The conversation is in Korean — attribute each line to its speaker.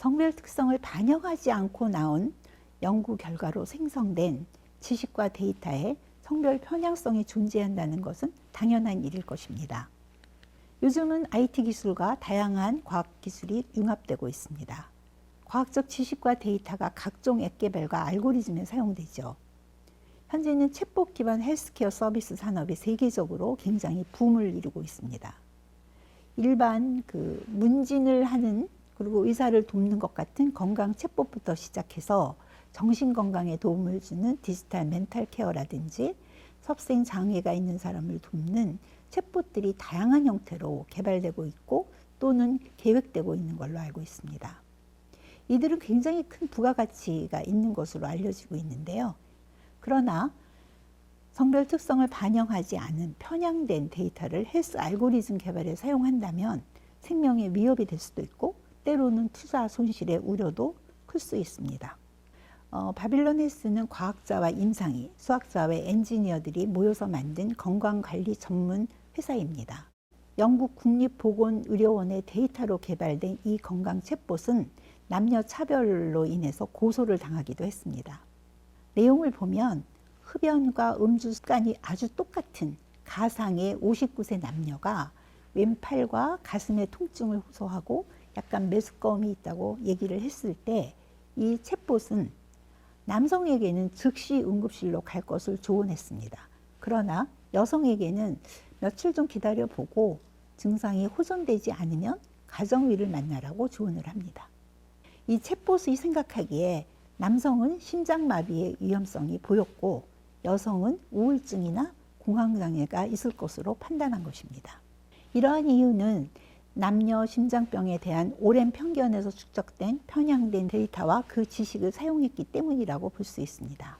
Speaker 1: 성별 특성을 반영하지 않고 나온 연구 결과로 생성된 지식과 데이터에 성별 편향성이 존재한다는 것은 당연한 일일 것입니다. 요즘은 IT 기술과 다양한 과학 기술이 융합되고 있습니다. 과학적 지식과 데이터가 각종 앱 개발과 알고리즘에 사용되죠. 현재는 챗봇 기반 헬스케어 서비스 산업이 세계적으로 굉장히 붐을 이루고 있습니다. 일반 그 문진을 하는 그리고 의사를 돕는 것 같은 건강 챗봇부터 시작해서 정신 건강에 도움을 주는 디지털 멘탈 케어라든지 섭생 장애가 있는 사람을 돕는 챗봇들이 다양한 형태로 개발되고 있고 또는 계획되고 있는 걸로 알고 있습니다. 이들은 굉장히 큰 부가가치가 있는 것으로 알려지고 있는데요. 그러나 성별 특성을 반영하지 않은 편향된 데이터를 헬스 알고리즘 개발에 사용한다면 생명에 위협이 될 수도 있고 때로는 투자 손실의 우려도 클 수 있습니다. 어, 바빌론 헬스는 과학자와 임상이, 수학자와 엔지니어들이 모여서 만든 건강관리 전문 회사입니다. 영국 국립보건의료원의 데이터로 개발된 이 건강 챗봇은 남녀 차별로 인해서 고소를 당하기도 했습니다. 내용을 보면 흡연과 음주 습관이 아주 똑같은 가상의 59세 남녀가 왼팔과 가슴에 통증을 호소하고 약간 메스꺼움이 있다고 얘기를 했을 때 이 챗봇은 남성에게는 즉시 응급실로 갈 것을 조언했습니다. 그러나 여성에게는 며칠 좀 기다려 보고 증상이 호전되지 않으면 가정의를 만나라고 조언을 합니다. 이 챗봇이 생각하기에 남성은 심장마비의 위험성이 보였고 여성은 우울증이나 공황장애가 있을 것으로 판단한 것입니다. 이러한 이유는 남녀 심장병에 대한 오랜 편견에서 축적된 편향된 데이터와 그 지식을 사용했기 때문이라고 볼 수 있습니다.